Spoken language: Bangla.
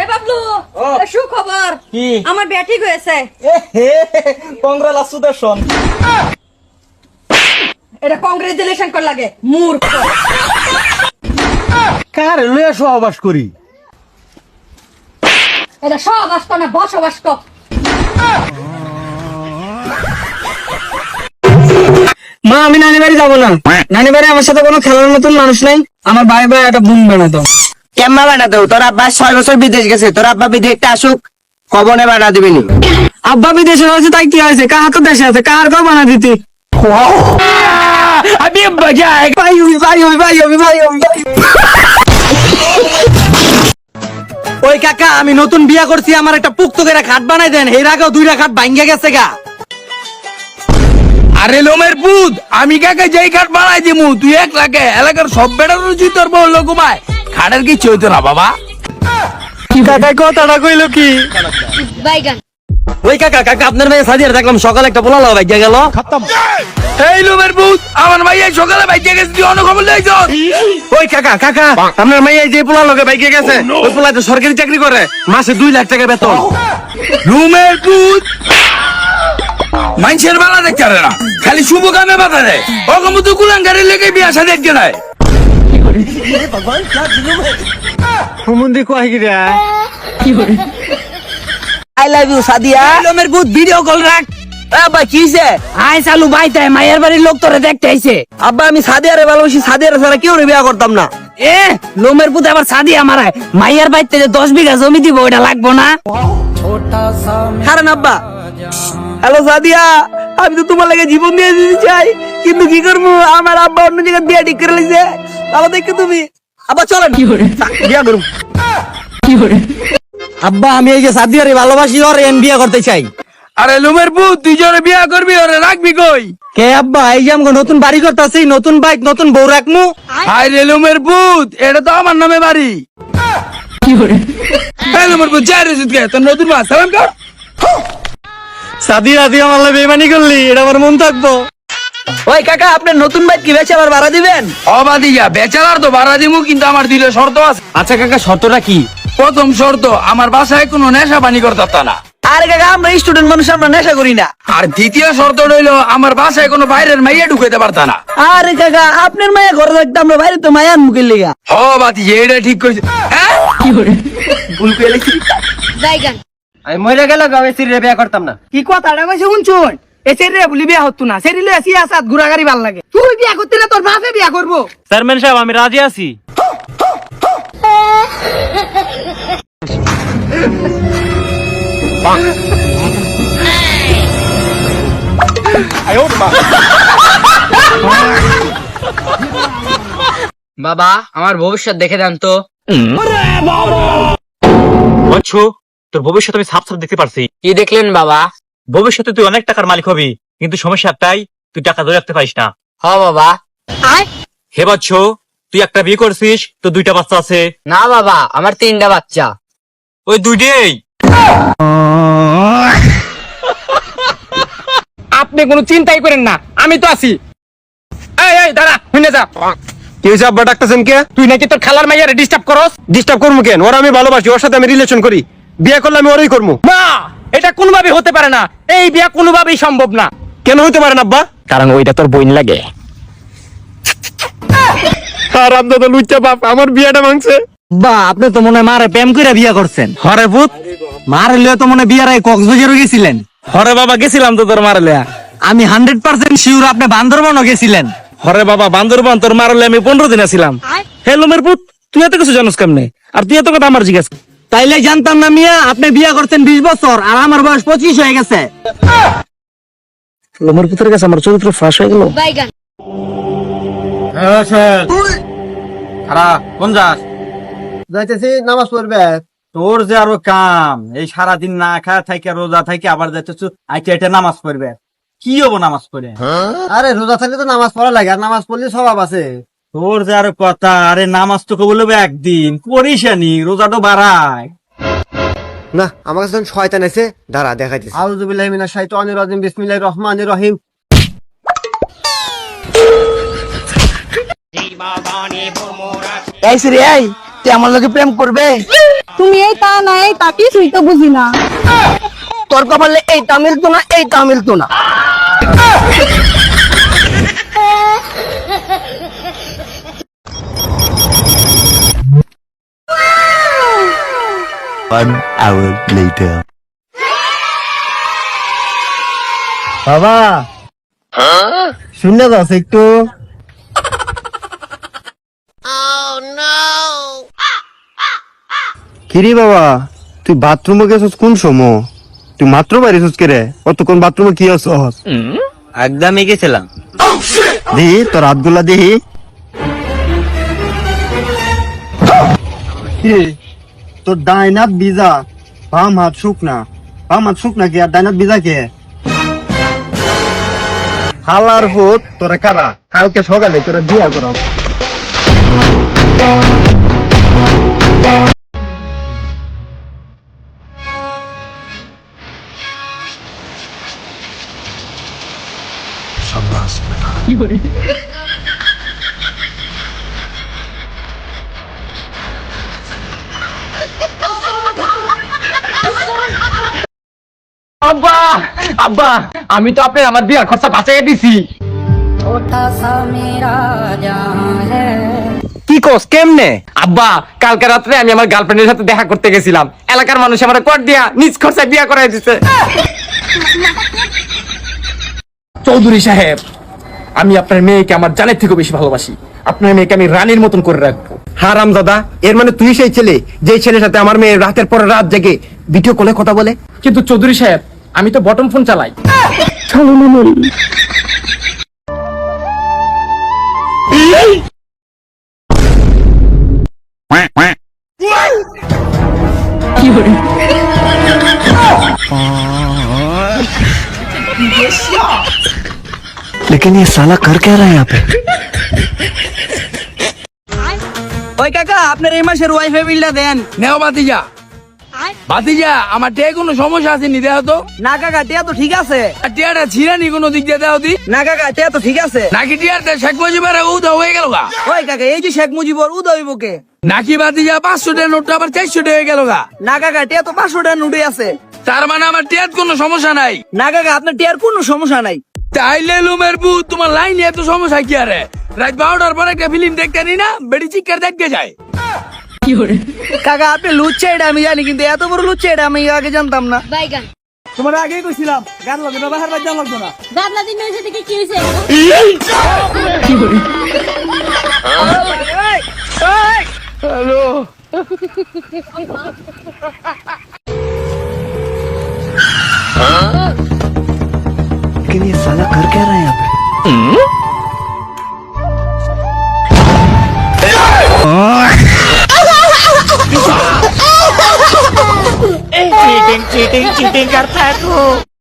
এ বাবলু ও। এ কি? আমার বিয়া ঠিক হয়েছে। কংগ্রেচুলেশন এটা কংগ্রেচুলেশন কর লাগে মূর্খ। কার লইয়া সহবাস করি? এটা সহবাস কর না বসবাস কর। মা আমি নানি বাড়ি যাব না। নানি বাড়ি আমার সাথে কোনো খেলার মতন মানুষ নাই। আমার ভাই ভাই একটা বোন বানাতো কেমন বানা দেও তোর আব্বা ছয় বছর বিদেশ গেছে তোর আব্বা বিদেশটা আসুক কবনে বানা দিবিনি আব্বা বিদেশে রয়েছে তাই কি হয়েছে? কার তো দেশে আছে কার কেউ বানা দিতে? আমি ভাই ভাই ভাই ভাই ওই কাকা আমি নতুন বিয়া করছি আমার একটা পুক্ত করে খাট বানাই দেন। এর আগেও দুইটা খাট ভাঙ্গে গেছে গা। আরে লোমের পুত আমি কাকে যেই খাট বানাই দিমু? তুই এক লাখে এলাকার সব বেড়ার রুচি তোর বলল খাটের কি চইতো না বাবা? কাকা কথাটা কইলো কি? বাইগান। ওই কাকা কাকা আপনার মেয়ে সাজিয়ে দেখলাম সকালে একটা পোলা লাগাই গেল। এই লোমের পুত আমার ভাই সকালে বাইকে গেছে তুই অন্য খবর লইছ? ওই কাকা কাকা আপনার মাইয়া যে পোলা লোকে বাইকে গেছে ওই পোলা তো সরকারি চাকরি করে মাসে দুই লাখ টাকা বেতন। লোমের পুত মানুষের বেলা দেখতে না খালি শুভ কামে বাধা দেয়। অগমত কুলাঙ্গারের লেগে বিয়া সাথে একজন হুমুন্দি কয় কি রে? I love you Sadia. লোমের ভূত ভিডিও কল রাখ। আব্বা আই চালু মায়ের বাড়ির লোক তোরে দেখতে আইছে। আব্বা আমি সাদিয়ারে ভালোবাসি সাদিয়ারে ছাড়া কেউ বিয়া করতাম না। এ লোমের পুত আবার সাদি আমারায় মাইয়ার বাড়িতে যে দশ বিঘা জমি দিব ওটা লাগবো না। কারণ আব্বা। হ্যালো সাদিয়া। আমি তো তোমার লাগে জীবন দিয়ে দিতে চাই। কিন্তু কি করব? আমার আব্বা অন্য জায়গায় বিয়া ঠিক করে লিখছে দেখো তুমি। আব্বা চলেন। বিয়া করুন আব্বা আমি এই যে সাদিয়ারে ভালোবাসি ওর এন বিয়ে করতে চাই। আরে লোমের পুত তুই জোরে বিয়া করবি ওরে রাখবি কই? কে আব্বা এই যে আমাকে নতুন বাড়ি করতেছি নতুন বাইক নতুন বউ রাখমু। হাই রে লোমের পুত এটা তো আমার নামে বাড়ি। এই লোমের পুত যাই রে তোর নতুন মা সালাম কর। সাদিয়া দিয়ে আমার লাগে বেমানি করলি এটা আমার মন থাকব। ওই কাকা আপনার নতুন বাইক কি বেচে আবার ভাড়া দিবেন? অবাদিয়া বেচারার তো ভাড়া দিমু কিন্তু আমার দিলে শর্ত আছে। আচ্ছা কাকা শর্তটা কি? প্রথম শর্ত আমার বাসায় কোনো নেশা পানি করতে না। আরে কাকা আমরা স্টুডেন্ট মানুষ আমরা নেশা করি না। আর দ্বিতীয় শর্ত রইল আমার বাসায় কোনো বাইরের মাইয়া ঢুকাইতে পারতা না। আরে কাকা আপনার মায়া ঘরে থাকতে আমরা বাইরে তো মায়ার মুখের লিগা হ বাতি এটা ঠিক কইছে হ্যাঁ? ভুল করে লিখি। বাইগান আমি মরে গেল বিয়া করতাম না। কি কথাটা কইছে শুনছুন? বলি বিয়া হতো না। আসি ঘুরাগাড়ি ভালো লাগে। তুই বিয়া করতে না তোর বাপে বিয়া করব। চেয়ারম্যান সাহেব আমি রাজি আছি। বাবা আমার ভবিষ্যৎ দেখে দেন তো। তোর ভবিষ্যৎ আমি সাফ সাফ দেখতে পারছি। কি দেখলেন বাবা? ভবিষ্যতে তুই অনেক টাকার মালিক হবি কিন্তু সমস্যা একটাই তুই টাকা ধরে রাখতে পারিস না। হ বাবা। হে বচ্চ তুই একটা বিয়ে করছিস তো দুইটা বাচ্চা আছে। না বাবা আমার তিনটা বাচ্চা। ওই দুইটাই। আপনি কোনো চিন্তাই করেন না আমি তো আছি। এই এই দাঁড়া শুনে যা। কি হয়েছে আব্বা ডাকতেছেন কে? তুই নাকি তোর খালার মাইয়ারে ডিস্টার্ব করস? ডিস্টার্ব করব কেন? ওর আমি ভালোবাসি ওর সাথে আমি রিলেশন করি। বিয়ে করলে আমি ওরই করব। না! এটা কোনোভাবে হতে পারে না। এই বিয়া কোনোভাবেই সম্ভব না। কেন হইতে পারে না আব্বা? কারণ ওইটা তোর বইন লাগে। আর লুচ্চা বাপ আমার বিয়েটা ভাঙছে। বা আপনি তো মনে হয় মারে প্রেম করে বিয়া করছেন। হরে ভূত। মার লিয়ে তো মনে বিয়ার আগে কক্সবাজারও গেছিলেন। হরে বাবা গেছিলাম তো তোর মারলে আমি হান্ড্রেড পার্সেন্ট শিওর আপনি বান্দরবনও গেছিলেন। হরে বাবা বান্দরবান তোর মারলে আমি পনেরো দিন ছিলাম হে লোমের পুত তুই এত কিছু জানোস কেমনে? আর তুই এত কথা আমার জিজ্ঞেস তাইলে জানতাম না মিয়া আপনি বিয়া করছেন বিশ বছর আর আমার বয়স পঁচিশ হয়ে গেছে। লোমের পুতের কাছে আমার চরিত্র ফাঁস হয়ে গেল। কোন যাস? যাইতেছি নামাজ পড়বে। তোর যে আরও কাম এই সারাদিন না খায় থাকে রোজা থাকে আবার যাইতেছ আইটা এটা নামাজ পড়বে। কি হব নামাজ পড়ে? আরে রোজা থাকলে তো নামাজ পড়া লাগে আর নামাজ পড়লে স্বভাব আছে। তোর যে আরও কথা আরে নামাজ তো কবুল হবে একদিন করিসানি রোজাটা বাড়ায়। না আমার কাছে যখন শয়তান এসে দাঁড়া দেখাইতেছি। আউযুবিল্লাহি মিনাশ শাইতানির রাজিম বিসমিল্লাহির রহমানির রহিম। এই সিরি এই তুই আমার লোকে প্রেম করবে? তুমি এই তা না এই তা কিছুই তো বুঝি না। তোর কপালে এই তামিল তো না এই তামিল তো না। বাবা। শুনলে যাস একটু। কিরে বাবা তুই বাথরুমে গেছিস কোন সময়? তুই মাত্র বাইরেছিস কে রে অতক্ষণ বাথরুমে কি আছস? একদমই গেছিলাম। দিহি তোর হাতগুলা দিহি তোর ডাইনাত বিজা বাম হাত শুকনা। বাম হাত শুকনা কি? আর ডাইনাত বিজা কে? হালার ভূত তোরা কারা? কালকে সকালে তোরা বিয়া করাও। আব্বা! আব্বা! আমি তো আপনার আমার বিয়ার খরচা বাঁচাই দিছি। কি কোস কেমনে? আব্বা কালকে রাত্রে আমি আমার গার্লফ্রেন্ডের সাথে দেখা করতে গেছিলাম। এলাকার মানুষ আমার কর দিয়া নিজ খরচায় বিয়া করাই দিছে। চৌধুরী সাহেব আমি আপনার মেয়েকে আমার জানের থেকে বেশি ভালোবাসি। আপনার মেয়েকে আমি রানীর মতন করে রাখব। হারাম দাদা এর মানে তুই সেই ছেলে যে ছেলের সাথে আমার মেয়ে রাতের পর রাত জেগে ভিডিও কলে কথা বলে? কিন্তু চৌধুরী সাহেব আমি তো বটম ফোন চালাই लेकिन ये साला कर क्या रहा है यहाँ पे ওই কাকা আপনার এই মাসের ওয়াইফাই বিলটা দেন নেও বাতিজা বাতিজা আমার টিয়া কোনো সমস্যা আছে নি? দেহ তো। না কাকা টিয়া তো ঠিক আছে। আর টিয়াটা ছিঁড়ানি কোনো দিক দিয়ে দেহ দি? না কাকা টিয়া তো ঠিক আছে। নাকি টিয়ার শেখ মুজিবের উদা হয়ে গেল গা? ওই কাকা এই যে শেখ মুজিবর উদয় বুকে নাকি বাতিজা পাঁচশো টাকা নোটটা আবার চারশো টাকা হয়ে গেল গা? না কাকা টিয়া তো পাঁচশো টাকা নুডে আছে। তার মানে আমার টিয়ার কোনো সমস্যা নাই। না কাকা আপনার টিয়ার কোনো সমস্যা নাই। তাইলে লুমের বুথ তোমার লাইনে এত সমস্যা কি আরে? রাত বারোটার পর একটা ফিল্ম দেখতে নি না? বেড়ি চিৎকার দেখতে যায়। কাকা আপনি লুচ্ছা এটা আমি জানি কিন্তু এত বড় লুচ্ছা এটা আমি আগে জানতাম না বাইগান তোমার আগেই কইছিলাম গান লাগবে না বাহার বাজার লাগবে না গাবলা দিন হয়েছে দেখি কি হয়েছে लेकिन ये साला कर क्या रहा है यहाँ पे चीटिंग चीटिंग करता है तू